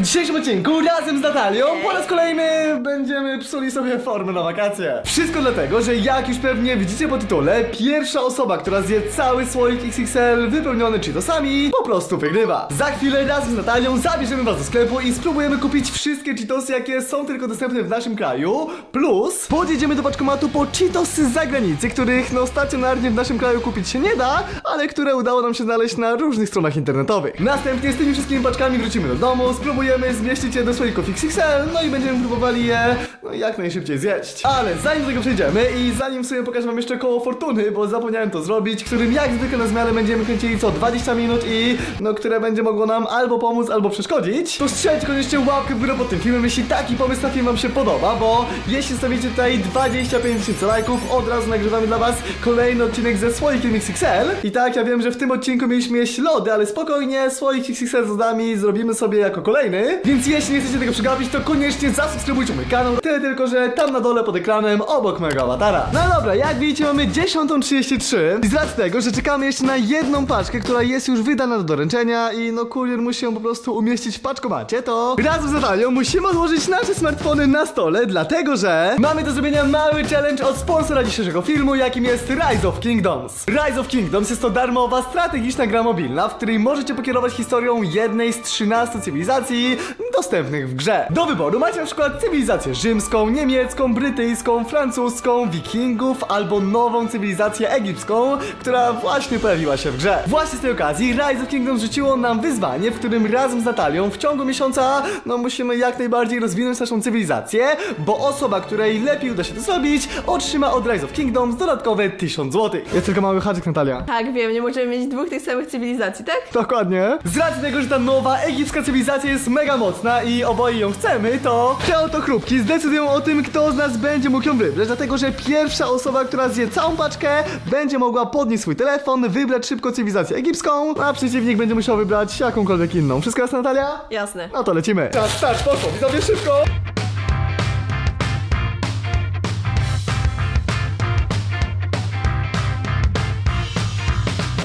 W dzisiejszym odcinku razem z Natalią po raz kolejny będziemy psuli sobie formę na wakacje. Wszystko dlatego, że jak już pewnie widzicie po tytule, pierwsza osoba, która zje cały słoik XXL wypełniony Cheetosami, po prostu wygrywa. Za chwilę razem z Natalią zabierzemy was do sklepu i spróbujemy kupić wszystkie Cheetosy, jakie są tylko dostępne w naszym kraju, plus podjedziemy do paczkomatu po Cheetosy z zagranicy, których no stacjonarnie w naszym kraju kupić się nie da, ale które udało nam się znaleźć na różnych stronach internetowych. Następnie z tymi wszystkimi paczkami wrócimy do domu, spróbujemy zmieścić je do słoików XXL, no i będziemy próbowali je no, jak najszybciej zjeść. Ale zanim do tego przejdziemy i zanim w sumie pokażę wam jeszcze koło fortuny, bo zapomniałem to zrobić, którym jak zwykle na zmianę będziemy kręcili co 20 minut i no które będzie mogło nam albo pomóc, albo przeszkodzić, to strzelcie koniecznie łapkę w górę pod tym filmem, jeśli taki pomysł na film wam się podoba, bo jeśli stawicie tutaj 25 tysięcy lajków, od razu nagrywamy dla was kolejny odcinek ze słoikiem XXL. I tak, ja wiem, że w tym odcinku mieliśmy jeść lody, ale spokojnie, słoik XXL z lodami zrobimy sobie jako kolejny. Więc jeśli nie chcecie tego przegapić, to koniecznie zasubskrybujcie mój kanał. Tyle tylko, że tam na dole pod ekranem, obok mojego awatara. No dobra, jak widzicie mamy 10.33 i z racji tego, że czekamy jeszcze na jedną paczkę, która jest już wydana do doręczenia i no kurier musi ją po prostu umieścić w paczkomacie, to razem z Natalią musimy odłożyć nasze smartfony na stole, dlatego że mamy do zrobienia mały challenge od sponsora dzisiejszego filmu, jakim jest Rise of Kingdoms. Rise of Kingdoms jest to darmowa, strategiczna gra mobilna, w której możecie pokierować historią jednej z 13 cywilizacji dostępnych w grze. Do wyboru macie na przykład cywilizację rzymską, niemiecką, brytyjską, francuską, wikingów albo nową cywilizację egipską, która właśnie pojawiła się w grze. Właśnie z tej okazji Rise of Kingdoms rzuciło nam wyzwanie, w którym razem z Natalią w ciągu miesiąca no musimy jak najbardziej rozwinąć naszą cywilizację, bo osoba, której lepiej uda się to zrobić, otrzyma od Rise of Kingdoms dodatkowe 1000 zł. Jest tylko mały haczyk Natalia. Tak, wiem, nie możemy mieć dwóch tych samych cywilizacji, tak? Dokładnie. Z racji tego, że ta nowa egipska cywilizacja jest mega mocna i oboje ją chcemy, to te oto chrupki zdecydują o tym, kto z nas będzie mógł ją wybrać, dlatego że pierwsza osoba, która zje całą paczkę, będzie mogła podnieść swój telefon, wybrać szybko cywilizację egipską, a przeciwnik będzie musiał wybrać jakąkolwiek inną. Wszystko jasne, Natalia? Jasne. No to lecimy. Czas, start, poszło, widzowie, szybko!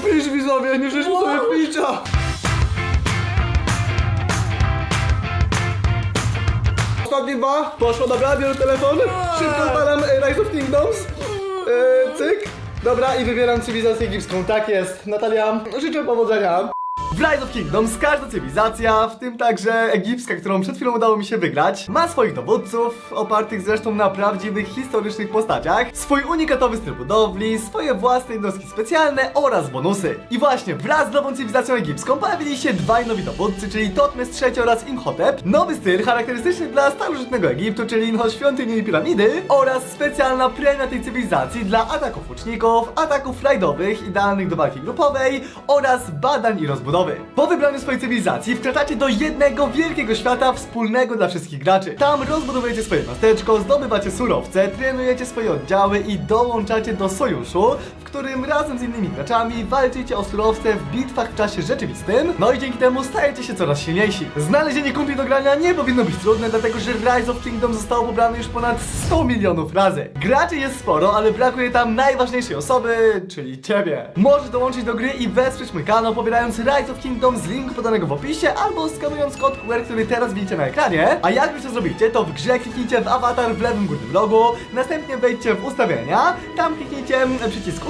Pisz widzowie, nie żeśmy sobie picza! Dwa, poszło, dobra, biorę telefon, szybko odpalam e, Rise of Kingdoms, e, cyk, dobra i wybieram cywilizację egipską, tak jest, Natalia, życzę powodzenia. W Rise of Kingdoms każda cywilizacja, w tym także egipska, którą przed chwilą udało mi się wygrać, ma swoich dowódców, opartych zresztą na prawdziwych, historycznych postaciach, swój unikatowy styl budowli, swoje własne jednostki specjalne oraz bonusy. I właśnie wraz z nową cywilizacją egipską pojawili się dwaj nowi dowódcy, czyli Totmes III oraz Imhotep, nowy styl charakterystyczny dla starożytnego Egiptu, czyli no świątyni i piramidy, oraz specjalna premia tej cywilizacji dla ataków łuczników, ataków rajdowych, idealnych do walki grupowej oraz badań i rozbudowy. Po wybraniu swojej cywilizacji wkraczacie do jednego wielkiego świata wspólnego dla wszystkich graczy. Tam rozbudowujecie swoje miasteczko, zdobywacie surowce, trenujecie swoje oddziały i dołączacie do sojuszu, w którym razem z innymi graczami walczycie o surowce w bitwach w czasie rzeczywistym, no i dzięki temu stajecie się coraz silniejsi. Znalezienie kumpli do grania nie powinno być trudne, dlatego że Rise of Kingdom zostało pobrane już ponad 100 milionów razy. Graczy jest sporo, ale brakuje tam najważniejszej osoby, czyli ciebie. Możesz dołączyć do gry i wesprzeć mój kanał pobierając Rise of Kingdom z linku podanego w opisie albo skanując kod QR, który teraz widzicie na ekranie. A jak już to zrobicie, to w grze kliknijcie w awatar w lewym górnym rogu, następnie wejdźcie w ustawienia, tam kliknijcie przycisk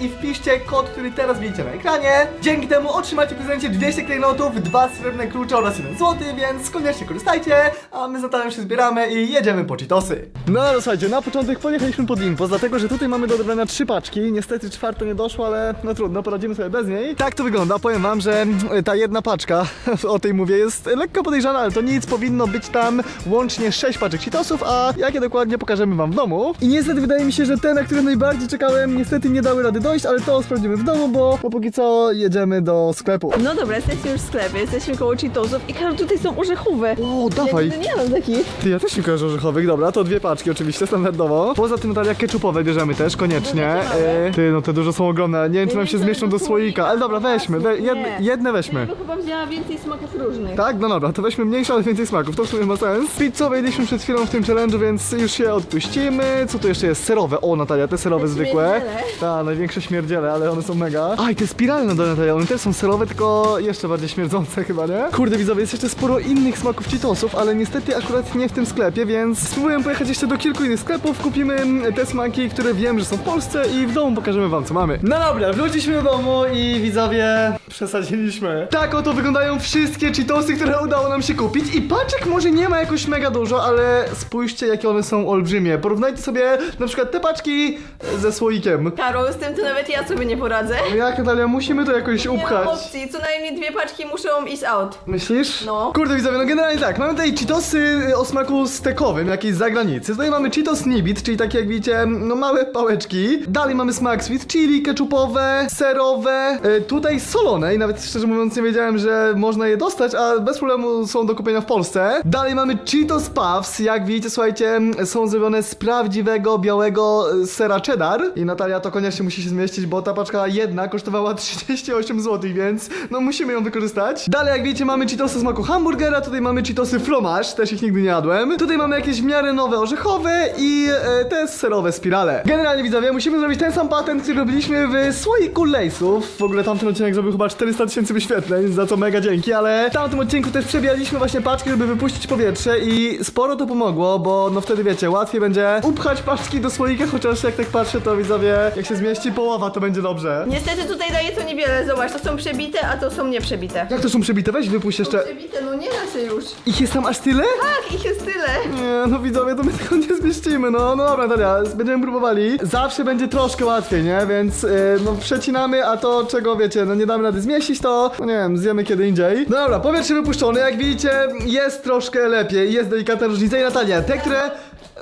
i wpiszcie kod, który teraz widzicie na ekranie. Dzięki temu otrzymacie w prezencie 200 klejnotów, dwa srebrne klucze oraz 1 zł, więc koniecznie korzystajcie, a my z Natalią się zbieramy i jedziemy po Cheetosy. No ale słuchajcie, na początek pojechaliśmy pod Impos, dlatego że tutaj mamy do odebrania trzy paczki. Niestety czwarta nie doszła, ale no trudno, poradzimy sobie bez niej. Tak to wygląda, powiem wam, że mm, ta jedna paczka, o tej mówię, jest lekko podejrzana, ale to nic, powinno być tam łącznie 6 paczek Cheetosów, a jakie dokładnie pokażemy wam w domu. I niestety wydaje mi się, że te, na które najbardziej czekałem, niestety nie dały rady dojść, ale to sprawdzimy w domu, bo, bo póki co jedziemy do sklepu. No dobra, jesteśmy już w sklepie, jesteśmy koło Cheetosów i każdy tutaj są orzechowe. O, dawaj! Ja nigdy nie mam takich. Ty, ja też nie kojarzę orzechowych, dobra, to dwie paczki oczywiście, standardowo. Poza tym Natalia ketchupowe bierzemy też, koniecznie. No. E, ty, no te duże są ogromne, nie wiem czy Ja nam się zmieszczą do wiem, słoika, ale dobra, weźmy, we, jedne, jedne Ja weźmy. bym chyba wzięła więcej smaków różnych. Tak? No dobra, to weźmy mniejsze, ale więcej smaków, to w sumie ma sens. Pizzowe jedliśmy przed chwilą w tym challenge'u, więc już się odpuścimy. Co tu jeszcze jest? Serowe, o Natalia, te serowe zwykłe. śmierdziele. Największe śmierdziele, ale one są mega. A, i te spiralne do Natalia, one też są serowe, tylko jeszcze bardziej śmierdzące chyba, nie? Kurde widzowie, jest jeszcze sporo innych smaków Cheetosów, ale niestety akurat nie w tym sklepie, więc spróbuję pojechać jeszcze do kilku innych sklepów, kupimy te smaki, które wiem, że są w Polsce i w domu pokażemy wam, co mamy. No dobra, wróciliśmy do domu i widzowie, przesadziliśmy. Tak oto wyglądają wszystkie Cheetosy, które udało nam się kupić i paczek może nie ma jakoś mega dużo, ale spójrzcie, jakie one są olbrzymie. Porównajcie sobie na przykład te paczki ze słoikiem. Karol, z tym to nawet ja sobie nie poradzę. Jak Natalia, musimy to jakoś Nie ma upchać. opcji, co najmniej dwie paczki muszą iść out. Myślisz? No. Kurde widzowie, no generalnie tak, mamy tutaj Cheetosy y, o smaku stekowym, jakiejś z zagranicy. Tutaj mamy Cheetos Nibit, czyli takie jak widzicie, no małe pałeczki. Dalej mamy smak sweet chili, ketchupowe, serowe, y, tutaj solone i nawet szczerze mówiąc nie wiedziałem, że można je dostać, a bez problemu są do kupienia w Polsce. Dalej mamy Cheetos Puffs, jak widzicie, słuchajcie, są zrobione z prawdziwego białego y, sera cheddar. I Natalia to koniecznie musi się zmieścić, bo ta paczka jedna kosztowała 38 zł, więc no musimy ją wykorzystać. Dalej, jak wiecie, mamy Cheetosy smaku hamburgera, tutaj mamy Cheetosy fromage, też ich nigdy nie jadłem. Tutaj mamy jakieś w miarę nowe orzechowe i e, te serowe spirale. Generalnie widzowie, musimy zrobić ten sam patent, który robiliśmy w słoiku lejsów. W ogóle tamten odcinek zrobił chyba 400 tysięcy wyświetleń, za co mega dzięki, ale w tamtym odcinku też przebijaliśmy właśnie paczki, żeby wypuścić powietrze i sporo to pomogło, bo no wtedy wiecie, łatwiej będzie upchać paczki do słoika, chociaż jak tak patrzę, to widzowie, jak się zmieści połowa, to będzie dobrze. Niestety tutaj daje to niewiele, zobacz, to są przebite, a to są nieprzebite. Jak to są przebite? Weź wypuść jeszcze. Przebite, no nie da się już. Ich jest tam aż tyle? Tak, ich jest tyle. Nie, no widzowie, to my tego nie zmieścimy, no, no dobra, Daria, będziemy próbowali. Zawsze będzie troszkę łatwiej, nie? Więc, yy, no, przecinamy, a to, czego, wiecie, no nie damy rady zmieścić, to, no nie wiem, zjemy kiedy indziej. No dobra, powietrze wypuszczone, jak widzicie, jest troszkę lepiej, jest delikatna różnica i Natalia, te, które,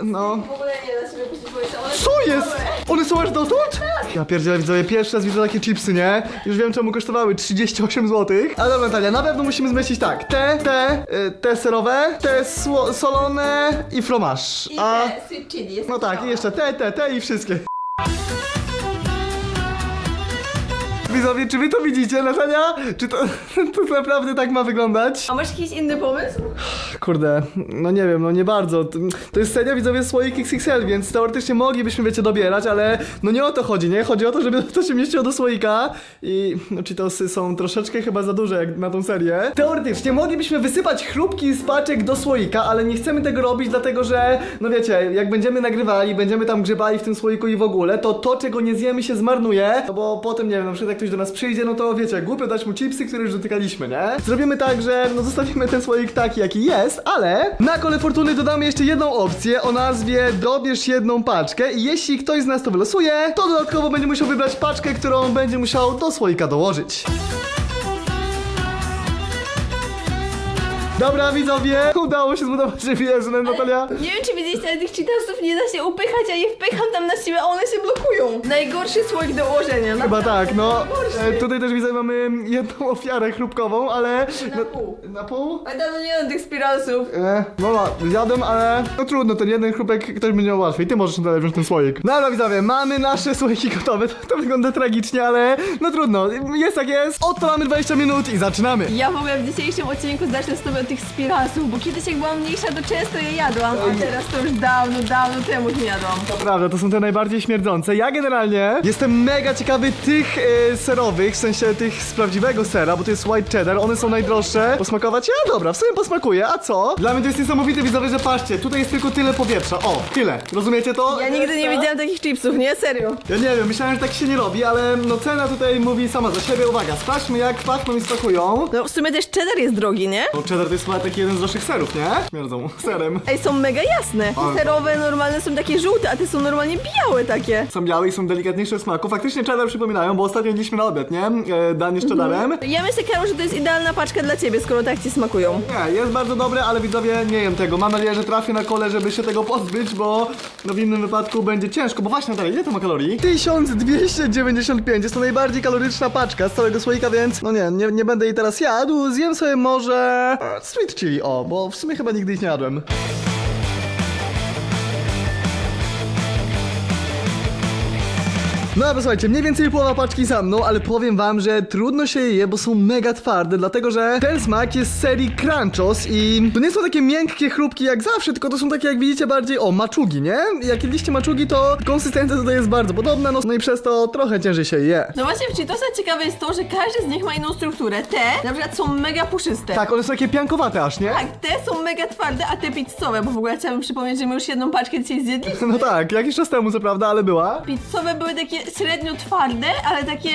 no... W ogóle nie da się wypuścić powietrza, one są Co jest? małe. One są aż dotąd? Ja pierdzielę widzowie, pierwszy raz widzę takie chipsy, nie? Już wiem czemu kosztowały 38 zł. Ale dobra Natalia, na pewno musimy zmieścić tak. Te, te, y, te serowe, te sło- solone i fromaż. I A... te sweet chili jest No tak, i jeszcze te, te, te i wszystkie. Widzowie, czy wy to widzicie, Natalia? Czy to, to naprawdę tak ma wyglądać? A masz jakiś inny pomysł? Kurde, no nie wiem, no nie bardzo. To- jest seria widzowie słoik XXL, więc teoretycznie moglibyśmy, wiecie, dobierać, ale no nie o to chodzi, nie? Chodzi o to, żeby to się mieściło do słoika i no Cheetosy są troszeczkę chyba za duże jak na tą serię. Teoretycznie moglibyśmy wysypać chrupki z paczek do słoika, ale nie chcemy tego robić, dlatego że, no wiecie, jak będziemy nagrywali, będziemy tam grzebali w tym słoiku i w ogóle, to to, czego nie zjemy się zmarnuje, no bo potem, nie wiem, na przykład jak ktoś do nas przyjdzie, no to wiecie, głupio dać mu chipsy, które już dotykaliśmy, nie? Zrobimy tak, że no zostawimy ten słoik taki, jaki jest, ale na kole fortuny dodamy jeszcze jedną opcję o nazwie dobierz jedną paczkę i jeśli ktoś z nas to wylosuje, to dodatkowo będzie musiał wybrać paczkę, którą będzie musiał do słoika dołożyć. Dobra widzowie, udało się zbudować że Natalia. Nie wiem, czy widzieliście, ale tych cheetosów nie da się upychać, a je wpycham tam na siłę, a one się blokują. Najgorszy słoik do ułożenia. Chyba tak, no. Najgorszy. E, tutaj też widzę, mamy jedną ofiarę chrupkową, ale... Na pół. Na pół? A dawno nie mam tych spiralsów. E, no, zjadłem, ale no trudno, ten jeden chrupek ktoś będzie miał łatwiej. Ty możesz dalej wziąć ten słoik. Dobra, widzowie, mamy nasze słoiki gotowe. To, to wygląda tragicznie, ale no trudno. Jest jak jest. Odpalamy 20 minut i zaczynamy. Ja w ogóle w dzisiejszym odcinku zacznę sobie tych spiralsów, bo kiedyś jak byłam mniejsza, to często je jadłam, a teraz to już dawno, dawno temu nie jadłam. To prawda, to są te najbardziej śmierdzące. Ja generalnie jestem mega ciekawy tych e, serowych, w sensie tych z prawdziwego sera, bo to jest white cheddar, one są najdroższe. Posmakować? Ja dobra, w sumie posmakuję, a co? Dla mnie to jest niesamowite, widzowie, że patrzcie, tutaj jest tylko tyle powietrza. O, tyle. Rozumiecie to? Ja nigdy nie widziałam takich chipsów, nie? Serio. Ja nie wiem, myślałem, że tak się nie robi, ale no cena tutaj mówi sama za siebie. Uwaga, sprawdźmy jak pachną i smakują. No w sumie też cheddar jest drogi, nie? Bo cheddar to jest chyba taki jeden z naszych serów, nie? Śmierdzą serem. Ej, są mega jasne. Ale- Serowe normalne są takie żółte, a te są normalnie białe takie. Są białe i są delikatniejsze w smaku. Faktycznie cheddar przypominają, bo ostatnio jedliśmy na obiad, nie? E, danie z cheddarem. Ja myślę, Karol, że to jest idealna paczka dla ciebie, skoro tak ci smakują. Nie, jest bardzo dobre, ale widzowie nie jem tego. Mam nadzieję, że trafię na kole, żeby się tego pozbyć, bo no w innym wypadku będzie ciężko. Bo właśnie, dalej, ile to ma kalorii? 1295, jest to najbardziej kaloryczna paczka z całego słoika, więc no nie, nie, nie będę jej teraz jadł. Zjem sobie może e, sweet chili, o, bo w sumie chyba nigdy ich nie jadłem. No dobra, słuchajcie, mniej więcej połowa paczki za mną, ale powiem wam, że trudno się je bo są mega twarde, dlatego że ten smak jest z serii Crunchos i to nie są takie miękkie chrupki jak zawsze, tylko to są takie, jak widzicie, bardziej, o, maczugi, nie? Jak jedliście maczugi, to konsystencja tutaj jest bardzo podobna, no, no i przez to trochę ciężej się je. No właśnie w Cheetosach ciekawe jest to, że każdy z nich ma inną strukturę. Te na przykład są mega puszyste. Tak, one są takie piankowate aż, nie? Tak, te są mega twarde, a te pizzowe, bo w ogóle chciałabym przypomnieć, że my już jedną paczkę dzisiaj zjedliśmy. No tak, jakiś czas temu co prawda, ale była. Pizzowe były takie średnio twarde, ale takie,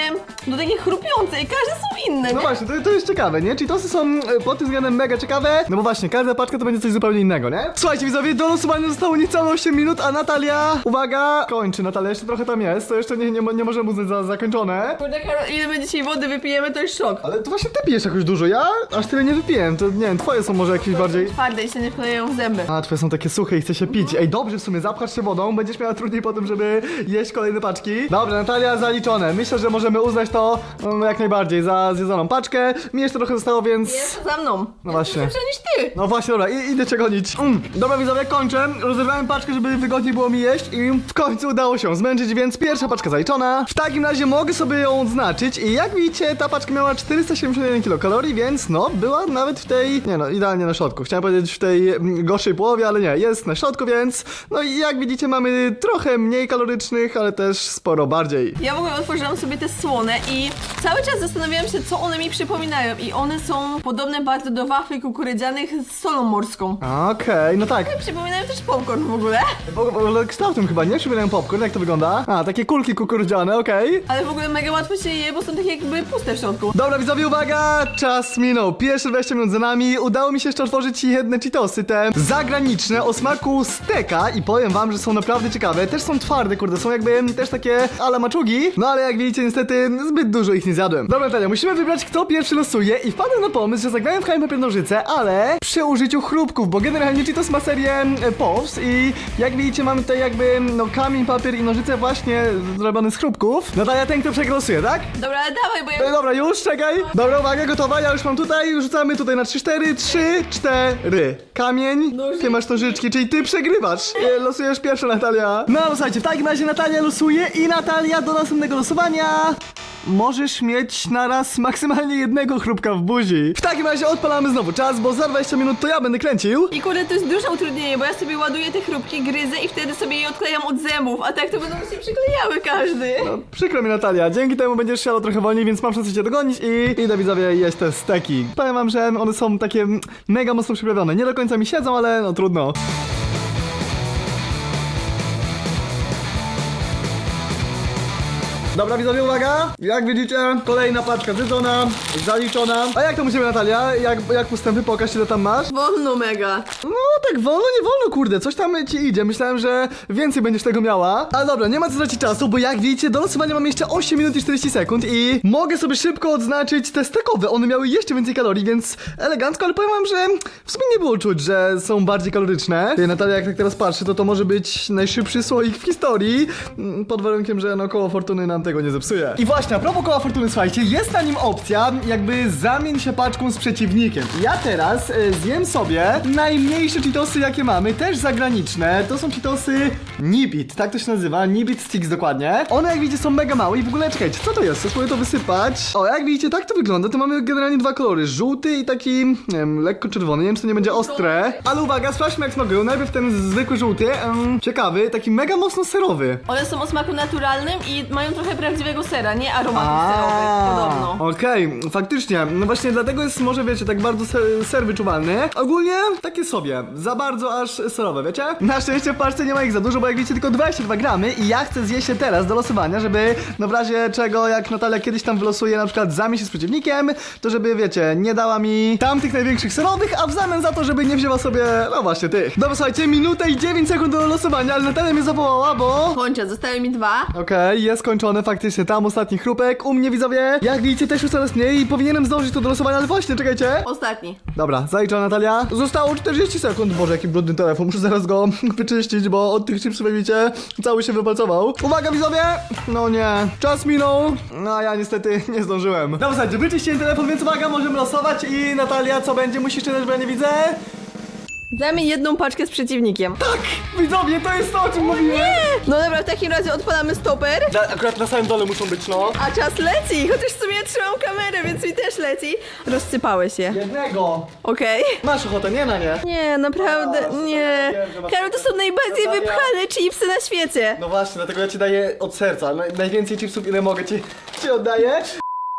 no takie chrupiące i każde są inne, No nie? właśnie, to, to jest ciekawe, nie? Cheetosy są e, pod tym względem mega ciekawe, no bo właśnie, każda paczka to będzie coś zupełnie innego, nie? Słuchajcie widzowie, do losowania zostało niecałe 8 minut, a Natalia, uwaga, kończy. Natalia, jeszcze trochę tam jest, to jeszcze nie, nie, nie możemy uznać za zakończone. Kurde, Karol, ile my dzisiaj wody wypijemy, to jest szok. Ale to właśnie ty pijesz jakoś dużo, ja aż tyle nie wypiłem, to nie wiem, twoje są może jakieś bardziej... Twarde i się nie wklejają w zęby. A, twoje są takie suche i chce się pić. Ej, dobrze w sumie, zapchasz się wodą, będziesz miała trudniej potem, żeby jeść kolejne paczki. Dobra, Natalia, zaliczone. Myślę, że możemy uznać to no, jak najbardziej za zjedzoną paczkę. Mi jeszcze trochę zostało, więc... Jest za mną. No właśnie. Szybsza niż ty. No właśnie, dobra, i, idę cię gonić. Mm. Dobra widzowie, kończę. Rozerwałem paczkę, żeby wygodniej było mi jeść i w końcu udało się zmęczyć, więc pierwsza paczka zaliczona. W takim razie mogę sobie ją odznaczyć i jak widzicie, ta paczka miała 471 kilokalorii, więc no, była nawet w tej, nie no, idealnie na środku. Chciałem powiedzieć w tej mm, gorszej połowie, ale nie, jest na środku, więc no i jak widzicie, mamy trochę mniej kalorycznych, ale też sporo bardziej. Ja w ogóle otworzyłam sobie te słone i cały czas zastanawiałam się, co one mi przypominają. I one są podobne bardzo do wafli kukurydzianych z solą morską. Okej, no tak. Przypominają też popcorn w ogóle. W w ogóle kształtem chyba, nie? Przypominają popcorn, jak to wygląda? A, takie kulki kukurydziane, okej. Ale w ogóle mega łatwo się je, bo są takie jakby puste w środku. Dobra widzowie, uwaga! Czas minął. Pierwsze 20 minut za nami. Udało mi się jeszcze otworzyć jedne Cheetosy, te zagraniczne o smaku steka i powiem wam, że są naprawdę ciekawe. Też są twarde, kurde, są jakby też takie ala maczugi. No ale jak widzicie, niestety zbyt dużo ich nie zjadłem. Dobra Natalia, musimy wybrać kto pierwszy losuje i wpadłem na pomysł, że zagrałem w Haim Papier Nożyce, ale przy użyciu chrupków, bo generalnie Cheetos ma serię e, POWs i jak widzicie mamy tutaj jakby no kamień, papier i nożyce właśnie zrobione z chrupków. Natalia, ten kto przeglosuje, tak? Dobra, ale dawaj, bo E, ja... Dobra, już, czekaj. Dobra, uwaga, gotowa, ja już mam tutaj, rzucamy tutaj na 3-4, 3, 4. Kamień, ty masz nożyczki, czyli ty przegrywasz. E, Losujesz pierwsza, Natalia. No, no słuchajcie, w takim razie Natalia losuje i Natalia do następnego losowania możesz mieć naraz maksymalnie jednego chrupka w buzi. W takim razie odpalamy znowu czas, bo za 20 minut to ja będę kręcił. I kurde, to jest duże utrudnienie, bo ja sobie ładuję te chrupki, gryzę i wtedy sobie je odklejam od zębów, a tak to będą się przyklejały każdy. No, przykro mi Natalia, dzięki temu będziesz siadał trochę wolniej, więc mam szansę cię dogonić i idę widzowie jeść te steki. Powiem wam, że one są takie mega mocno przyprawione. Nie do końca mi siedzą, ale no trudno. Dobra widzowie, uwaga! Jak widzicie, kolejna paczka zjedzona, zaliczona. A jak to ciebie Natalia? Jak, jak postępy? Pokaż ile tam masz. Wolno mega. No tak wolno, nie wolno, kurde, coś tam ci idzie. Myślałem, że więcej będziesz tego miała. Ale dobra, nie ma co tracić czasu, bo jak widzicie, do losowania mam jeszcze 8 minut i 40 sekund i mogę sobie szybko odznaczyć te stekowe. One miały jeszcze więcej kalorii, więc elegancko, ale powiem wam, że w sumie nie było czuć, że są bardziej kaloryczne. Ty, Natalia, jak tak teraz patrzę, to to może być najszybszy słoik w historii, mm, pod warunkiem, że no koło fortuny nam tego nie zepsuje. I właśnie, a propos koła fortuny, słuchajcie, jest na nim opcja, jakby zamień się paczką z przeciwnikiem. Ja teraz y, zjem sobie najmniejsze Cheetosy, jakie mamy, też zagraniczne. To są Cheetosy Nibit, tak to się nazywa, Nibit Sticks dokładnie. One jak widzicie są mega małe i w ogóle czekajcie, co to jest? Spróbuję to wysypać. O, jak widzicie, tak to wygląda, to mamy generalnie dwa kolory, żółty i taki, nie wiem, lekko czerwony, nie wiem czy to nie będzie ostre. Ale uwaga, sprawdźmy jak smakują, najpierw ten zwykły żółty, ciekawy, taki mega mocno serowy. One są o smaku naturalnym i mają trochę prawdziwego sera, nie aromaty serowych, podobno. Okej, faktycznie. No właśnie dlatego jest może wiecie, tak bardzo ser, ser wyczuwalny. Ogólnie takie sobie. Za bardzo aż serowe, wiecie? Na szczęście w paczce nie ma ich za dużo, bo jak wiecie tylko 22 gramy i ja chcę zjeść je teraz do losowania, żeby no w razie czego jak Natalia kiedyś tam wylosuje na przykład zamień się z przeciwnikiem, to żeby wiecie, nie dała mi tamtych największych serowych, a w zamian za to, żeby nie wzięła sobie, no właśnie tych. Dobra, słuchajcie, minutę i 9 sekund do losowania, ale Natalia mnie zawołała, bo... Kończę, zostały mi dwa. Okej, jest skończone faktycznie, tam ostatni chrupek, u mnie widzowie, jak widzicie też już coraz mniej i powinienem zdążyć to do losowania, ale właśnie, czekajcie. Ostatni. Dobra, zaliczona Natalia. Zostało 40 sekund, boże jaki brudny telefon, muszę zaraz go wyczyścić, bo od tych chipsów widzicie, cały się wypalcował. Uwaga widzowie! No nie, czas minął, no a ja niestety nie zdążyłem. Słuchajcie, wyczyściłem telefon, więc uwaga, możemy losować i Natalia, co będzie? Musisz czytać, bo ja nie widzę. Zamień jedną paczkę z przeciwnikiem. Tak! Widzowie, to jest to, o czym mówiłem! No dobra, w takim razie odpalamy stoper. Akurat na samym dole muszą być, no. A czas leci, chociaż w sumie ja trzymam kamerę, więc mi też leci. Rozsypałeś się. Jednego. Okej. Masz ochotę, nie na nie. Nie, naprawdę, nie. wiem, że masz- Karol, to są najbardziej Natalia. wypchane chipsy na świecie. No właśnie, dlatego ja ci daję od serca. Naj, najwięcej chipsów, ile mogę ci, ci oddaję.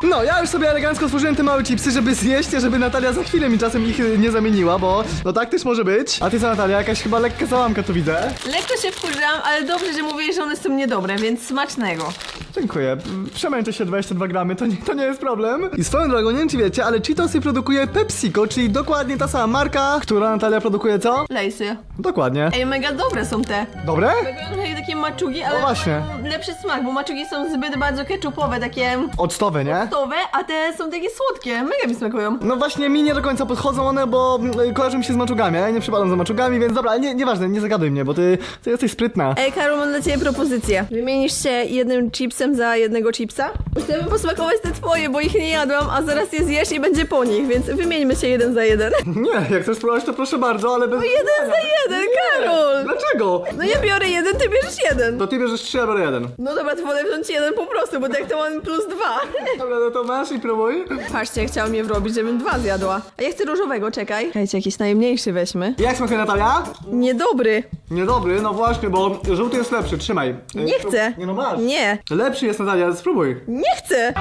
No, ja już sobie elegancko stworzyłem te małe chipsy, żeby zjeść, żeby Natalia za chwilę mi czasem ich y, nie zamieniła, bo no tak też może być. A ty co Natalia, jakaś chyba lekka załamka tu widzę. Lekko się wkurzam, ale dobrze, że mówisz, że one są niedobre, więc smacznego. Dziękuję. Przemęczę się 22 gramy, to nie, to nie jest problem. I swoją drogą, nie wiem czy wiecie, ale Cheetosy produkuje PepsiCo, czyli dokładnie ta sama marka, która Natalia produkuje co? Lejsy. Dokładnie. Ej, mega dobre są te. Dobre? Trochę takie maczugi, ale No właśnie. mają lepszy smak, bo maczugi są zbyt bardzo ketchupowe, takie Octowe, nie? A te są takie słodkie. Mega mi smakują. No właśnie mi nie do końca podchodzą one, bo mm, kojarzą mi się z maczugami, a ja nie przypadam za maczugami, więc dobra, nie, nieważne, nie zagaduj mnie, bo ty, ty jesteś sprytna. Ej, Karol, mam dla ciebie propozycję. Wymienisz się jednym chipsem za jednego chipsa? Chcemy posmakować te twoje, bo ich nie jadłam, a zaraz je zjesz i będzie po nich, więc wymieńmy się jeden za jeden. Nie, jak chcesz spróbować, to proszę bardzo, ale bez... Jeden za jeden, Karol! Dlaczego? No ja biorę jeden, ty bierzesz jeden. To ty bierzesz trzy, a biorę jeden. No dobra, to wolę wziąć jeden po prostu, bo tak to mam plus dwa. Dobra, no to masz i próbuj. Patrzcie, chciałam je wrobić, żebym dwa zjadła. A ja chcę różowego, czekaj. Czekajcie, jakiś najmniejszy weźmy. Jak smakuje Natalia? Niedobry. Niedobry, no właśnie, bo żółty jest lepszy, trzymaj. Nie chcę. Nie no masz. Nie. Lepszy jest Natalia, spróbuj. Nie chcę.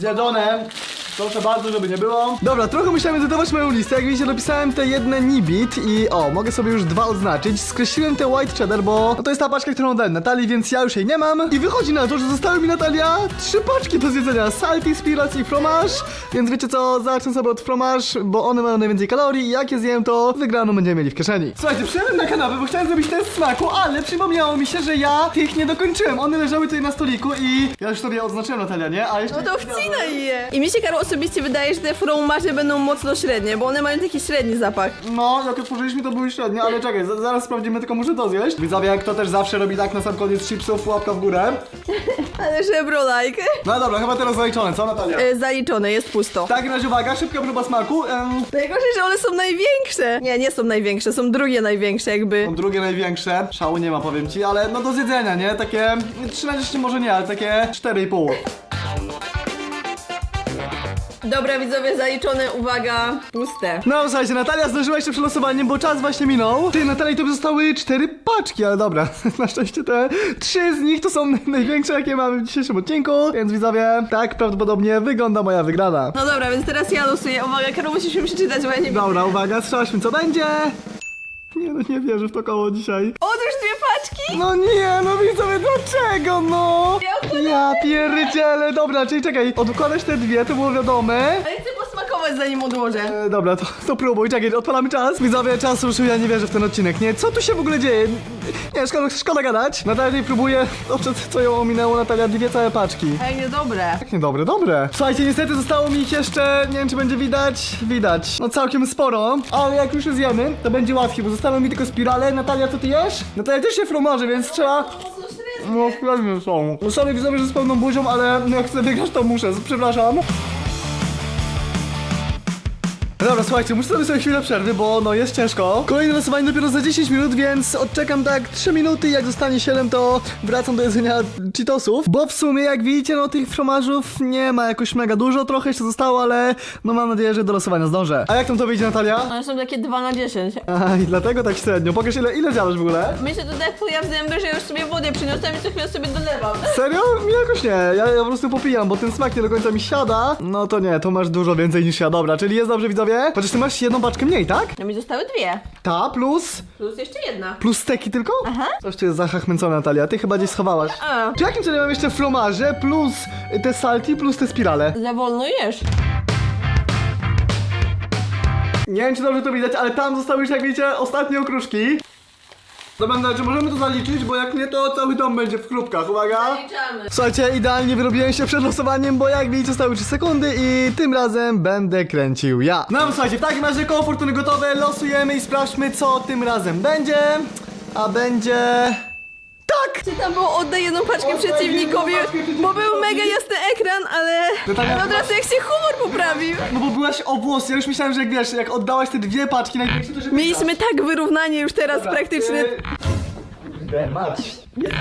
Zjedzone. Proszę bardzo, żeby nie było. Dobra, trochę musiałem edytować moją listę. Jak widzicie, dopisałem te jedne nibit i o, mogę sobie już dwa odznaczyć. Skreśliłem te white cheddar, bo to jest ta paczka, którą dałem Natalii, więc ja już jej nie mam. I wychodzi na to, że zostały mi Natalia trzy paczki do zjedzenia. Salty, spirals i fromage. Więc wiecie co, zacznę sobie od fromage, bo one mają najwięcej kalorii i jak je zjem, to wygraną będziemy mieli w kieszeni. Słuchajcie, przyszedłem na kanapę, bo chciałem zrobić test smaku, ale przypomniało mi się, że ja tych nie dokończyłem. One leżały tutaj na stoliku i ja już sobie odznaczyłem Natalia, nie? A jeszcze No to wcinaj je. I mi się, Karol, osobiście wydaje, że te fromaże będą mocno średnie, bo one mają taki średni zapach. No, jak otworzyliśmy to były średnie, ale czekaj, za- zaraz sprawdzimy, tylko muszę to zjeść. Widzowie, jak to też zawsze robi tak na sam koniec chipsów, łapka w górę. Ale żebro-like. No dobra, chyba teraz zaliczone, co Natalia? E, zaliczone, jest pusto. W takim razie uwaga, szybka próba smaku. Em, Najgorzej, że one są największe. Nie, nie są największe, są drugie największe jakby. są drugie największe, szału nie ma powiem ci, ale no do zjedzenia, nie? Takie 13 może nie, ale takie 4,5. Dobra, widzowie, zaliczone, uwaga, puste. No słuchajcie, Natalia zdążyła jeszcze przed losowaniem, bo czas właśnie minął. Ty, Natalii to by zostały cztery paczki, ale dobra. Na szczęście te trzy z nich to są największe, jakie mamy w dzisiejszym odcinku. Więc widzowie, tak prawdopodobnie wygląda moja wygrana. No dobra, więc teraz ja losuję. Uwaga, Karol, musisz mi przeczytać, bo ja nie Dobra, uwaga, strzelaliśmy, co będzie? Nie no, nie wierzę w to koło dzisiaj. Otóż dwie paczki! No nie, no widzowie, dlaczego no? Ja pierdzielę, dobra, czyli czekaj, odkładać te dwie, to było wiadome. Ale chcę posmakować zanim odłożę. E, dobra, to, to próbuj, czekaj, odpalamy czas. Widzowie, czas ruszył, ja nie wierzę w ten odcinek, nie? Co tu się w ogóle dzieje? Nie, szkoda, szkoda gadać. Natalia próbuje, dobrze, co ją ominęło, Natalia, dwie całe paczki. Ej, niedobre. Tak niedobre, dobre. Słuchajcie, niestety zostało mi ich jeszcze, nie wiem czy będzie widać, widać. No całkiem sporo, ale jak już je zjemy, to będzie łatwiej, bo zostaną mi tylko spirale. Natalia, co ty jesz? Natalia też się fromarzy, więc trzeba... No, sprawdźmy są. No sorry, widzowie, że z pełną buzią, ale no, jak chcę wygrać, to muszę, przepraszam. Dobra, słuchajcie, muszę sobie sobie chwilę przerwy, bo no jest ciężko. Kolejne losowanie dopiero za 10 minut, więc odczekam tak 3 minuty. Jak zostanie 7, to wracam do jedzenia Cheetosów. Bo w sumie, jak widzicie, no tych fromażów nie ma jakoś mega dużo, trochę jeszcze zostało, ale no mam nadzieję, że do losowania zdążę. A jak tam to wyjdzie, Natalia? One są takie 2 na 10. A, i dlatego tak średnio. Pokaż ile, ile zjadasz w ogóle? Mi się to tak chuja w zęby, że już sobie wodę przyniosłem i co chwilę sobie dolewam. Serio? Mi jakoś nie. Ja, ja po prostu popijam, bo ten smak nie do końca mi siada. No to nie, to masz dużo więcej niż ja. Dobra, czyli jest dobrze, widzowie? Chociaż ty masz jedną paczkę mniej, tak? No mi zostały dwie. Ta plus... Plus jeszcze jedna. Plus steki tylko? Aha. Coś tu jest zachachmęcone, Natalia. Ty chyba gdzieś schowałaś. A, Czy jakim celem mam jeszcze fromaże plus te salty plus te spirale? za wolno jesz. Nie wiem, czy dobrze to widać, ale tam zostały już, jak widzicie, ostatnie okruszki. Dobra, czy możemy to zaliczyć, bo jak nie, to cały dom będzie w chrupkach. Uwaga! Zaliczamy. Słuchajcie, idealnie wyrobiłem się przed losowaniem, bo jak widzicie zostały 3 sekundy i tym razem będę kręcił ja. No słuchajcie, w takim razie koło fortuny gotowe, losujemy i sprawdźmy co tym razem będzie. A będzie... Tak! Czy tam było oddaj jedną paczkę przeciwnikowi, bo był mega jasny ekran, ale, ale od razu jak się humor poprawił. No bo byłaś o włos, ja już myślałem, że jak wiesz, jak oddałaś te dwie paczki największe, to że Mieliśmy tak wyrównanie już teraz praktycznie. Yy... Mać.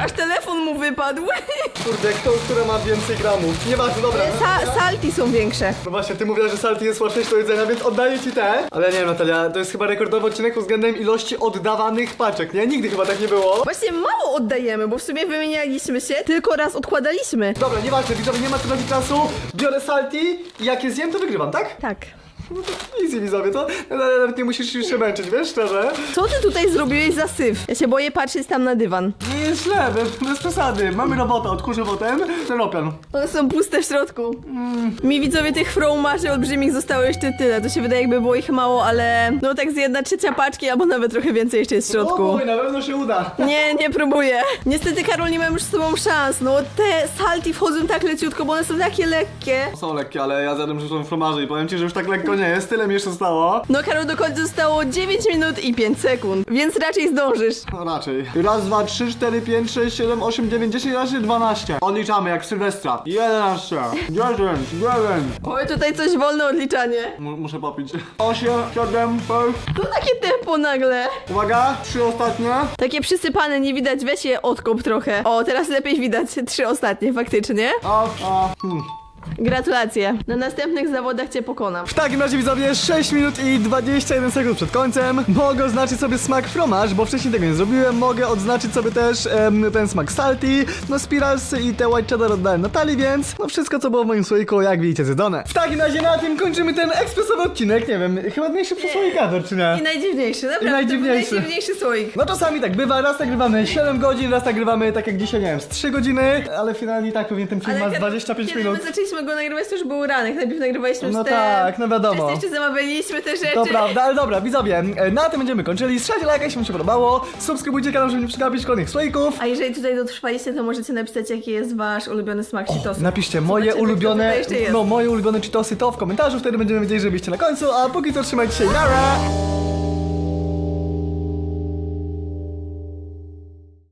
Aż telefon mu wypadł. Kurde, kto, która ma więcej gramów? Nieważne, dobra. Sa salti są większe. No właśnie, ty mówiłaś, że salty jest łatwiejsze do jedzenia, więc oddaję ci te. Ale nie wiem, Natalia, to jest chyba rekordowy odcinek pod względem ilości oddawanych paczek, nie? Nigdy chyba tak nie było. Właśnie mało oddajemy, bo w sumie wymienialiśmy się, tylko raz odkładaliśmy. Dobra, nieważne, widzowie, nie ma tyle czasu. Biorę salty i jak je zjem, to wygrywam, tak? Tak. Easy, widzowie, to nawet nie musisz już się męczyć, wiesz, szczerze? Co ty tutaj zrobiłeś za syf? Ja się boję patrzeć tam na dywan. Nie jest źle, bez, bez przesady. Mamy robotę, odkurzę potem ten ropian. One są puste w środku. Mi widzowie tych fromaży olbrzymich zostało jeszcze tyle. To się wydaje jakby było ich mało, ale no tak z jedna trzecia paczki, albo nawet trochę więcej jeszcze jest w środku. O, na pewno się uda. Nie, nie próbuję. Niestety, Karol, nie mam już z tobą szans. No te salty wchodzą tak leciutko, bo one są takie lekkie. Są lekkie, ale ja zjadłem dużo fromaży i powiem ci, że już tak lekko nie jest. Tyle mi jeszcze zostało. No, Karol, do końca zostało 9 minut i 5 sekund, więc raczej zdążysz. No raczej. Raz, dwa, trzy, cztery, pięć, sześć, siedem, osiem, dziewięć, dziesięć, razy dwanaście. Odliczamy jak Sylwestra. Jedenaście, dziesięć, dziewięć. Oj, tutaj coś wolne odliczanie. M- muszę popić. Osiem, siedem, sześć. To takie tempo nagle. Uwaga, trzy ostatnie. Takie przysypane, nie widać, weź je odkop trochę. O, teraz lepiej widać trzy ostatnie, faktycznie. A, a, hmm. Gratulacje. Na następnych zawodach cię pokonam. W takim razie widzowie 6 minut i 21 sekund przed końcem Mogę oznaczyć sobie smak fromaż, bo wcześniej tego nie zrobiłem Mogę odznaczyć sobie też em, ten smak salty No spiralsy i te white cheddar oddałem Natalii, więc no wszystko co było w moim słoiku jak widzicie zjedzone W takim razie na tym kończymy ten ekspresowy odcinek Nie wiem, chyba mniejszy przez słoikator czy nie? I najdziwniejszy, naprawdę. I najdziwniejszy. to był najdziwniejszy słoik. No czasami tak bywa, raz nagrywamy 7 godzin, raz nagrywamy tak jak dzisiaj, nie wiem, z 3 godziny Ale finalnie i tak pewnie ten film ma z kiedy- 25 kiedy minut my zaczęliśmy go nagrywać, to już był ranek. Najpierw nagrywaliśmy No te... tak, no wiadomo. Wszyscy jeszcze zamawialiśmy te rzeczy. To prawda, ale dobra, widzowie, e, na tym będziemy kończyli. Strzelajcie lajka, jeśli wam się podobało. Subskrybujcie kanał, żeby nie przegapić kolejnych słoików. A jeżeli tutaj dotrwaliście, to możecie napisać, jaki jest wasz ulubiony smak Cheetosów. Napiszcie moje Zobaczymy, kto ulubione, tutaj jeszcze jest. no moje ulubione cheatosy to w komentarzu, wtedy będziemy wiedzieli, że byliście na końcu, a póki co trzymajcie się, nara!